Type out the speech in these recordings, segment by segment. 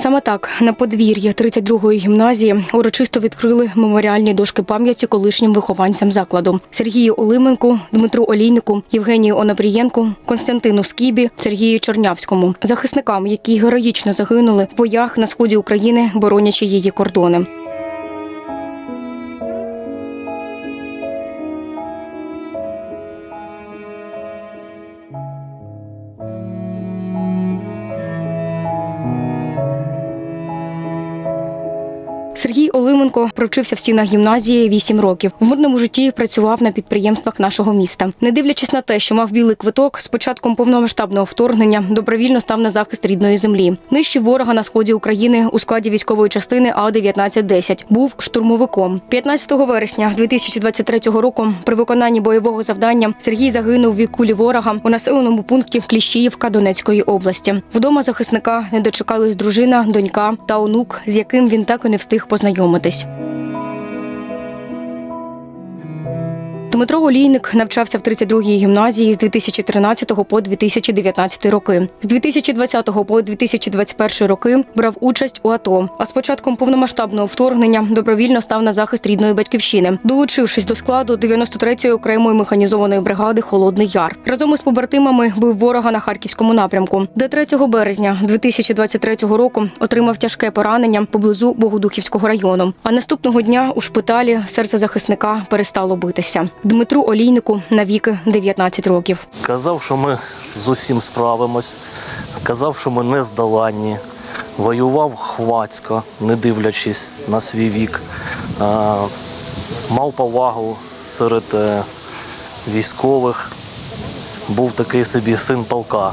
Саме так на подвір'ї 32-ї гімназії урочисто відкрили меморіальні дошки пам'яті колишнім вихованцям закладу Сергію Олименку, Дмитру Олійнику, Євгенію Онопрієнку, Константину Скібі, Сергію Чернявському, захисникам, які героїчно загинули в боях на сході України, боронячи її кордони. Сергій Олименко провчився в стінах гімназії 8 років. В мирному житті працював на підприємствах нашого міста. Не дивлячись на те, що мав білий квиток, з початком повномасштабного вторгнення добровільно став на захист рідної землі. Нищив ворога на сході України у складі військової частини А 1910 Був штурмовиком. 15 вересня 2023 року при виконанні бойового завдання Сергій загинув від кулі ворога у населеному пункті Кліщіївка Донецької області. Вдома захисника не дочекались дружина, донька та онук, з яким він так і не встиг познайомитись. Дмитро Олійник навчався в 32-й гімназії з 2013 по 2019 роки. З 2020 по 2021 роки брав участь у АТО. А з початком повномасштабного вторгнення добровільно став на захист рідної батьківщини, долучившись до складу 93-ї окремої механізованої бригади Холодний Яр. Разом із побратимами бив ворога на харківському напрямку, де 3 березня 2023 року отримав тяжке поранення поблизу Богодухівського району. А наступного дня у шпиталі серце захисника перестало битися. Дмитру Олійнику навіки 19 років. Казав, що ми з усім справимось, казав, що ми не здоланні. Воював хвацько, не дивлячись на свій вік. Мав повагу серед е, військових. Був такий собі син полка.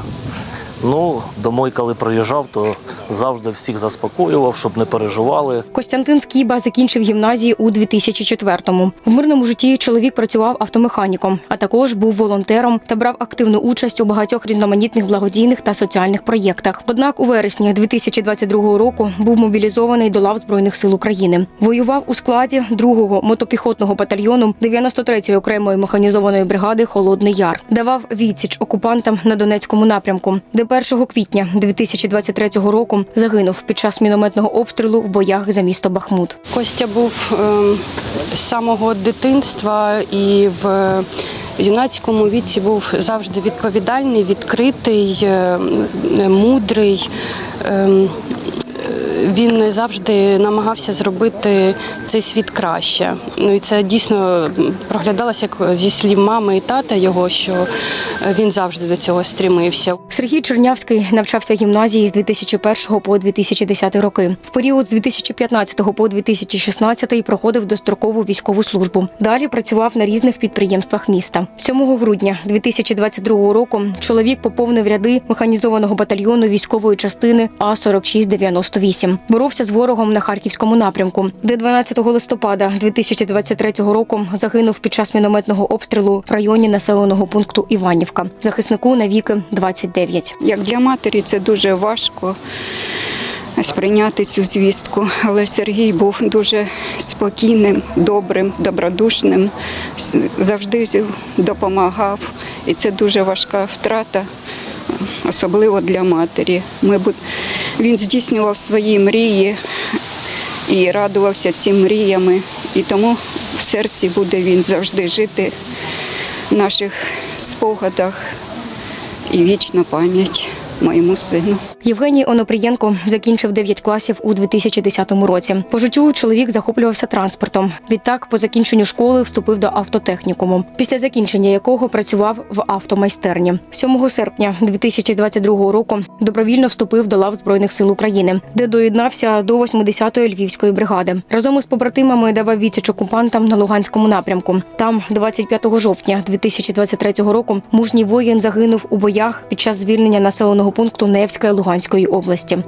Ну, домой, коли приїжджав, то завжди всіх заспокоював, щоб не переживали. Костянтин Скіба закінчив гімназію у 2004-му. В мирному житті чоловік працював автомеханіком, а також був волонтером та брав активну участь у багатьох різноманітних благодійних та соціальних проєктах. Однак у вересні 2022 року був мобілізований до лав Збройних сил України. Воював у складі 2-го мотопіхотного батальйону 93-ї окремої механізованої бригади Холодний Яр. Давав відсіч окупантам на Донецькому напрямку, де 1 квітня 2023 року загинув під час мінометного обстрілу в боях за місто Бахмут. Костя був ем, з самого дитинства і в юнацькому віці був завжди відповідальний, відкритий, ем, мудрий. Він завжди намагався зробити цей світ краще. Ну і це дійсно проглядалося як зі слів мами і тата його, що він завжди до цього стрімився. Сергій Чернявський навчався гімназії з 2001 по 2010 роки. В період з 2015 по 2016 проходив дострокову військову службу. Далі працював на різних підприємствах міста. 7 грудня 2022 року чоловік поповнив ряди механізованого батальйону військової частини А 4698 Боровся з ворогом на харківському напрямку, де 12 листопада 2023 року загинув під час мінометного обстрілу в районі населеного пункту Іванівка. Захиснику навіки 29. Як для матері це дуже важко сприйняти цю звістку, але Сергій був дуже спокійним, добрим, добродушним, завжди допомагав. І це дуже важка втрата, особливо для матері. Ми Він здійснював свої мрії і радувався цим мріями. І тому в серці буде він завжди жити в наших спогадах і вічна пам'ять моєму сину. Євгеній Онопрієнко закінчив 9 класів у 2010 році. По життю чоловік захоплювався транспортом. Відтак, по закінченню школи вступив до автотехнікуму, після закінчення якого працював в автомайстерні. 7 серпня 2022 року добровільно вступив до лав Збройних сил України, де доєднався до 80-ї львівської бригади. Разом із побратимами давав відсіч окупантам на Луганському напрямку. Там, 25 жовтня 2023 року, мужній воїн загинув у боях під час звільнення населеного пункту Невська Луганської області.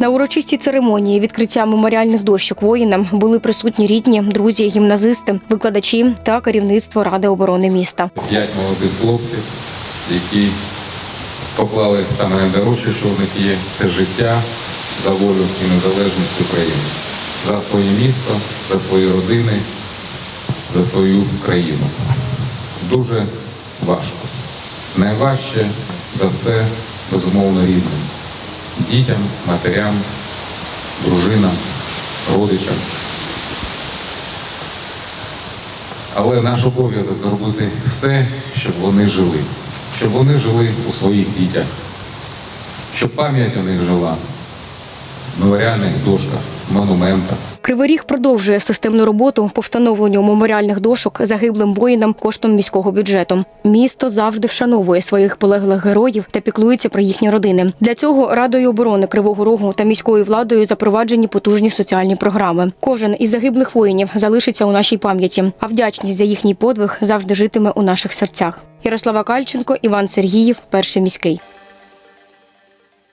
На урочистій церемонії відкриття меморіальних дощок воїнам були присутні рідні, друзі, гімназисти, викладачі та керівництво Ради оборони міста. п'ять молодих хлопців, які поклали саме найдорожче, що в них є, це життя за волю і незалежність України, за своє місто, за свої родини, за свою країну. Дуже важко. Найважче за все безумовно рідним. Дітям, матерям, дружинам, родичам. Але наш обов'язок зробити все, щоб вони жили, щоб вони жили у своїх дітях, щоб пам'ять у них жила в меморіальних дошках, монументах. Кривий Ріг продовжує системну роботу по встановленню меморіальних дошок загиблим воїнам коштом міського бюджету. Місто завжди вшановує своїх полеглих героїв та піклується про їхні родини. Для цього Радою оборони Кривого Рогу та міською владою запроваджені потужні соціальні програми. Кожен із загиблих воїнів залишиться у нашій пам'яті, а вдячність за їхній подвиг завжди житиме у наших серцях. Ярослава Кальченко, Іван Сергіїв, перший міський.